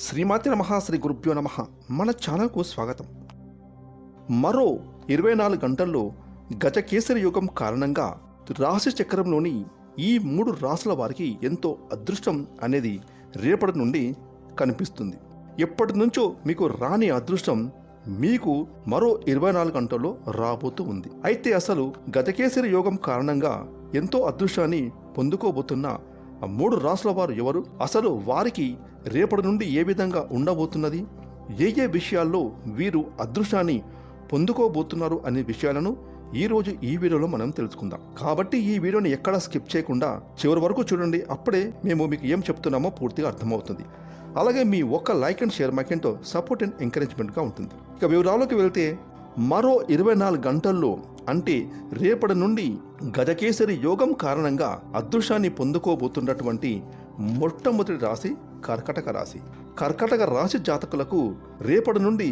శ్రీమాతి నమ శ్రీ గురుభ్యో నమ. మన ఛానల్కు స్వాగతం. మరో ఇరవై నాలుగు గంటల్లో గజకేసరి యుగం కారణంగా రాశి చక్రంలోని ఈ మూడు రాసుల వారికి ఎంతో అదృష్టం అనేది రేపటి నుండి కనిపిస్తుంది. ఎప్పటి నుంచో మీకు రాని అదృష్టం మీకు మరో ఇరవై నాలుగు గంటల్లో రాబోతూ ఉంది. అయితే అసలు గజకేసరి యోగం కారణంగా ఎంతో అదృష్టాన్ని పొందుకోబోతున్న మూడు రాసుల వారు ఎవరు? అసలు వారికి రేపటి నుండి ఏ విధంగా ఉండబోతున్నది? ఏ ఏ విషయాల్లో వీరు అదృష్టాన్ని పొందుకోబోతున్నారు అనే విషయాలను ఈ రోజు ఈ వీడియోలో మనం తెలుసుకుందాం. కాబట్టి ఈ వీడియోని ఎక్కడ స్కిప్ చేయకుండా చివరి వరకు చూడండి. అప్పుడే మేము మీకు ఏం చెప్తున్నామో పూర్తిగా అర్థమవుతుంది. అలాగే మీ ఒక్క లైక్ అండ్ షేర్ మాకెంతో సపోర్ట్ అండ్ ఎంకరేజ్మెంట్గా ఉంటుంది. ఇక వివరాల్లోకి వెళ్తే మరో ఇరవై నాలుగు గంటల్లో అంటే రేపటి నుండి గజకేసరి యోగం కారణంగా అదృష్టాన్ని పొందుకోబోతున్నటువంటి మొట్టమొదటి రాశి కర్కటక రాశి. కర్కటక రాశి జాతకులకు రేపటి నుండి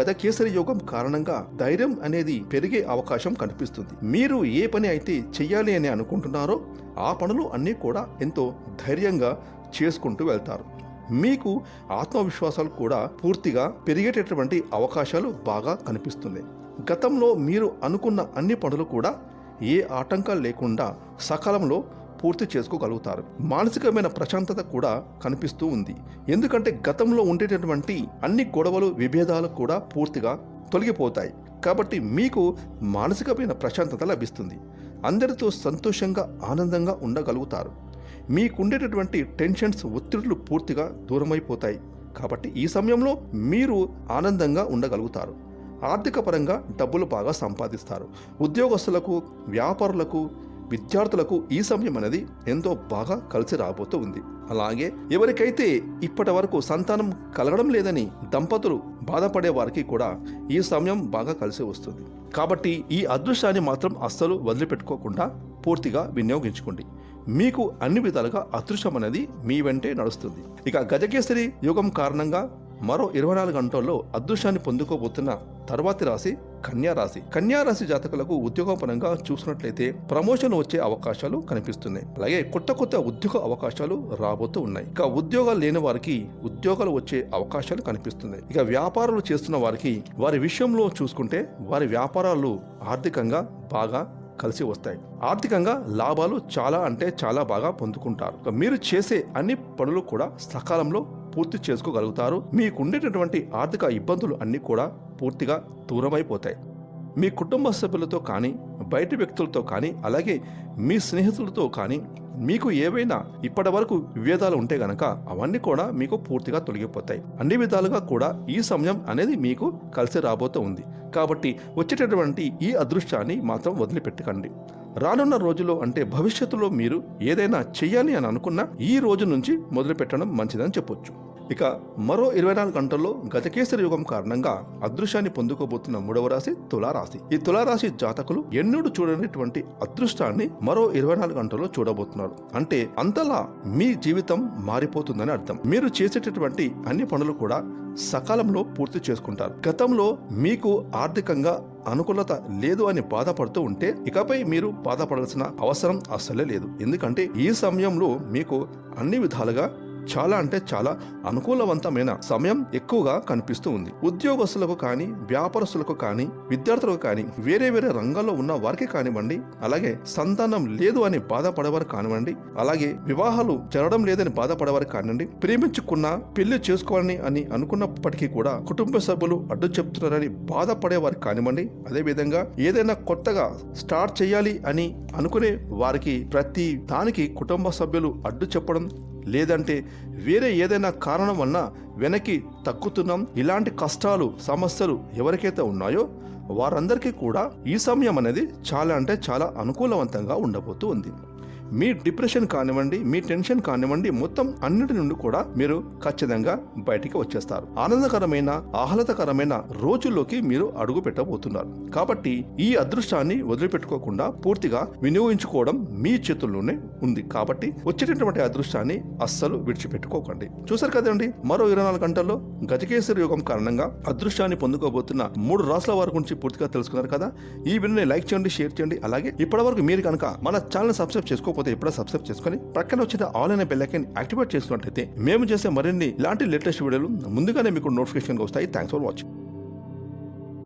గజకేసరి యోగం కారణంగా ధైర్యం అనేది పెరిగే అవకాశం కనిపిస్తుంది. మీరు ఏ పని అయితే చెయ్యాలి అని అనుకుంటున్నారో ఆ పనులు అన్నీ కూడా ఎంతో ధైర్యంగా చేసుకుంటూ వెళ్తారు. మీకు ఆత్మవిశ్వాసాలు కూడా పూర్తిగా పెరిగేటటువంటి అవకాశాలు బాగా కనిపిస్తున్నాయి. గతంలో మీరు అనుకున్న అన్ని పనులు కూడా ఏ ఆటంకాలు లేకుండా సకాలంలో పూర్తి చేసుకోగలుగుతారు. మానసికమైన ప్రశాంతత కూడా కనిపిస్తూ ఉంది. ఎందుకంటే గతంలో ఉండేటటువంటి అన్ని గొడవలు విభేదాలు కూడా పూర్తిగా తొలగిపోతాయి. కాబట్టి మీకు మానసికమైన ప్రశాంతత లభిస్తుంది. అందరితో సంతోషంగా ఆనందంగా ఉండగలుగుతారు. మీకుండేటటువంటి టెన్షన్స్ ఒత్తిడులు పూర్తిగా దూరమైపోతాయి. కాబట్టి ఈ సమయంలో మీరు ఆనందంగా ఉండగలుగుతారు. ఆర్థిక పరంగా డబ్బులు బాగా సంపాదిస్తారు. ఉద్యోగస్తులకు వ్యాపారులకు విద్యార్థులకు ఈ సమయం అనేది ఎంతో బాగా కలిసి రాబోతూ ఉంది. అలాగే ఎవరికైతే ఇప్పటి వరకు సంతానం కలగడం లేదని దంపతులు బాధపడే వారికి కూడా ఈ సమయం బాగా కలిసి వస్తుంది. కాబట్టి ఈ అదృష్టాన్ని మాత్రం అస్సలు వదిలిపెట్టుకోకుండా పూర్తిగా వినియోగించుకోండి. మీకు అన్ని విధాలుగా అదృష్టం అనేది మీ వెంటే నడుస్తుంది. ఇక గజకేసరి యుగం కారణంగా మరో ఇరవై నాలుగు గంటల్లో అదృష్టాన్ని పొందుకోబోతున్న తర్వాతి రాశి కన్యా రాశి. కన్యా రాశి జాతకులకు ఉద్యోగపరంగా చూసినట్లయితే ప్రమోషన్ వచ్చే అవకాశాలు కనిపిస్తున్నాయి. అలాగే కొత్త కొత్త ఉద్యోగ అవకాశాలు రాబోతూ ఉన్నాయి. ఇక ఉద్యోగాలు లేని వారికి ఉద్యోగాలు వచ్చే అవకాశాలు కనిపిస్తున్నాయి. ఇక వ్యాపారాలు చేస్తున్న వారికి వారి విషయంలో చూసుకుంటే వారి వ్యాపారాలు ఆర్థికంగా బాగా కలిసి వస్తాయి. ఆర్థికంగా లాభాలు చాలా అంటే చాలా బాగా పొందుకుంటారు. మీరు చేసే అన్ని పనులు కూడా సకాలంలో పూర్తి చేసుకోగలుగుతారు. మీకుండేటటువంటి ఆర్థిక ఇబ్బందులు అన్నీ కూడా పూర్తిగా దూరమైపోతాయి. మీ కుటుంబ సభ్యులతో కానీ బయటి వ్యక్తులతో కానీ అలాగే మీ స్నేహితులతో కానీ మీకు ఏవైనా ఇప్పటి వరకు విభేదాలు ఉంటే గనక అవన్నీ కూడా మీకు పూర్తిగా తొలగిపోతాయి. అన్ని విధాలుగా కూడా ఈ సమయం అనేది మీకు కలిసి రాబోతూ ఉంది. కాబట్టి వచ్చేటటువంటి ఈ అదృష్టాన్ని మాత్రం వదిలిపెట్టకండి. రానున్న రోజులో అంటే భవిష్యత్తులో మీరు ఏదైనా చెయ్యాలి అని అనుకున్నా ఈ రోజు నుంచి మొదలుపెట్టడం మంచిదని చెప్పొచ్చు. ఇక మరో ఇరవై నాలుగు గంటల్లో గజకేసరి యుగం కారణంగా అదృశ్యాన్ని పొందుకోబోతున్న మూడవ రాశి తులారాశి. ఈ తులారాశి జాతకులు ఎన్నడూ చూడనటువంటి అదృష్టాన్ని మరో ఇరవై నాలుగు గంటల్లో చూడబోతున్నారు. అంటే అంతలా మీ జీవితం మారిపోతుందని అర్థం. మీరు చేసేటటువంటి అన్ని పనులు కూడా సకాలంలో పూర్తి చేసుకుంటారు. గతంలో మీకు ఆర్థికంగా అనుకూలత లేదు అని బాధపడుతూ ఉంటే ఇకపై మీరు బాధపడాల్సిన అవసరం అస్సలే లేదు. ఎందుకంటే ఈ సమయంలో మీకు అన్ని విధాలుగా చాలా అంటే చాలా అనుకూలవంతమైన సమయం ఎక్కువగా కనిపిస్తూ ఉంది. ఉద్యోగస్తులకు కానీ వ్యాపారస్తులకు కానీ విద్యార్థులకు కానీ వేరే వేరే రంగాల్లో ఉన్న వారికి కానివ్వండి అలాగే సంతానం లేదు అని బాధపడేవారు కానివ్వండి అలాగే వివాహాలు జరగడం లేదని బాధపడేవారు కానివ్వండి ప్రేమించుకున్న పెళ్ళి చేసుకోవాలని అని అనుకున్నప్పటికీ కూడా కుటుంబ సభ్యులు అడ్డు చెప్తున్నారని బాధపడేవారు కానివ్వండి అదేవిధంగా ఏదైనా కొత్తగా స్టార్ట్ చేయాలి అని అనుకునే వారికి ప్రతి దానికి కుటుంబ సభ్యులు అడ్డు చెప్పడం లేదంటే వేరే ఏదైనా కారణం వలన వెనక్కి తక్కుతున్నాం? ఇలాంటి కష్టాలు సమస్యలు ఎవరికైతే ఉన్నాయో వారందరికీ కూడా ఈ సమయం అనేది చాలా అంటే చాలా అనుకూలవంతంగా ఉండబోతూ ఉంది. మీ డిప్రెషన్ కానివ్వండి మీ టెన్షన్ కానివ్వండి మొత్తం అన్నిటి నుండి కూడా మీరు ఖచ్చితంగా బయటికి వచ్చేస్తారు. ఆనందకరమైన ఆహ్లాదకరమైన రోజుల్లోకి మీరు అడుగు పెట్టబోతున్నారు. కాబట్టి ఈ అదృష్టాన్ని వదిలిపెట్టుకోకుండా పూర్తిగా వినియోగించుకోవడం మీ చేతుల్లోనే ఉంది. కాబట్టి వచ్చేటటువంటి అదృష్టాన్ని అస్సలు విడిచిపెట్టుకోకండి. చూసారు కదండి మరో ఇరవై నాలుగు గంటల్లో గజకేశ్వర యోగం కారణంగా అదృష్టాన్ని పొందుకోబోతున్న మూడు రాష్ట్రాల వారి గురించి పూర్తిగా తెలుసుకున్నారు కదా. ఈ వీడియోని లైక్ చేయండి షేర్ చేయండి. అలాగే ఇప్పటివరకు మీరు కనుక మన ఛానల్ సబ్స్క్రైబ్ చేసుకోకపోతే చేసుకోకపోతే ఇప్పుడే సబ్స్క్రైబ్ చేసుకొని పక్కన వచ్చిన ఆల్ అనే బెల్ యాక్టివేట్ చేసినట్లయితే మేము చేసే మరిన్ని ఇలాంటి లేటెస్ట్ వీడియోలు ముందుగానే మీకు నోటిఫికేషన్ వస్తాయి. Thanks for watching